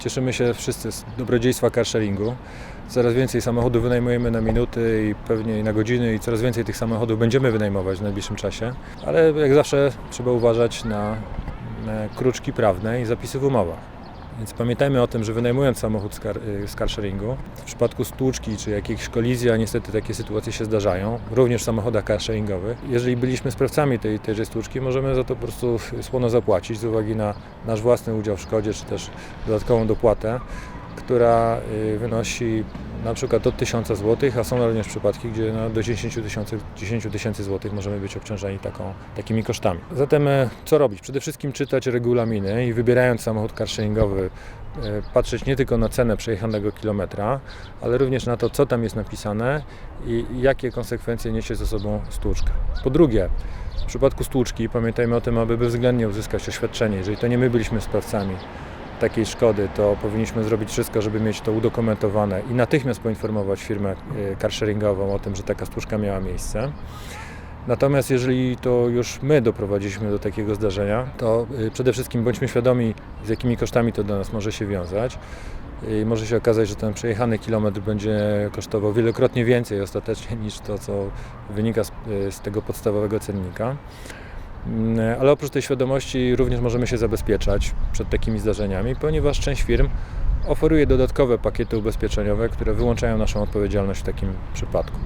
Cieszymy się wszyscy z dobrodziejstwa carsharingu. Coraz więcej samochodów wynajmujemy na minuty i pewnie na godziny i coraz więcej tych samochodów będziemy wynajmować w najbliższym czasie. Ale jak zawsze trzeba uważać na kruczki prawne i zapisy w umowach. Więc pamiętajmy o tym, że wynajmując samochód z, car, y, carsharingu, w przypadku stłuczki czy jakiejś kolizji, a niestety takie sytuacje się zdarzają, również w samochodach carsharingowych, jeżeli byliśmy sprawcami tej, tejże stłuczki, możemy za to po prostu słono zapłacić z uwagi na nasz własny udział w szkodzie, czy też dodatkową dopłatę, która y, wynosi na przykład od 1000 zł, a są również przypadki, gdzie no, do 10 tysięcy 10 tysięcy złotych możemy być obciążeni taką, takimi kosztami. Zatem e, co robić? Przede wszystkim czytać regulaminy i wybierając samochód carsharingowy e, patrzeć nie tylko na cenę przejechanego kilometra, ale również na to, co tam jest napisane i jakie konsekwencje niesie ze sobą stłuczka. Po drugie, w przypadku stłuczki pamiętajmy o tym, aby bezwzględnie uzyskać oświadczenie. Jeżeli to nie my byliśmy sprawcami takiej szkody, to powinniśmy zrobić wszystko, żeby mieć to udokumentowane i natychmiast poinformować firmę e, carsharingową o tym, że taka stłuczka miała miejsce. Natomiast jeżeli to już my doprowadziliśmy do takiego zdarzenia, to y, przede wszystkim bądźmy świadomi, z jakimi kosztami to do nas może się wiązać. I może się okazać, że ten przejechany kilometr będzie kosztował wielokrotnie więcej ostatecznie niż to, co wynika z, z tego podstawowego cennika. Mm, Ale oprócz tej świadomości również możemy się zabezpieczać przed takimi zdarzeniami, ponieważ część firm oferuje dodatkowe pakiety ubezpieczeniowe, które wyłączają naszą odpowiedzialność w takim przypadku.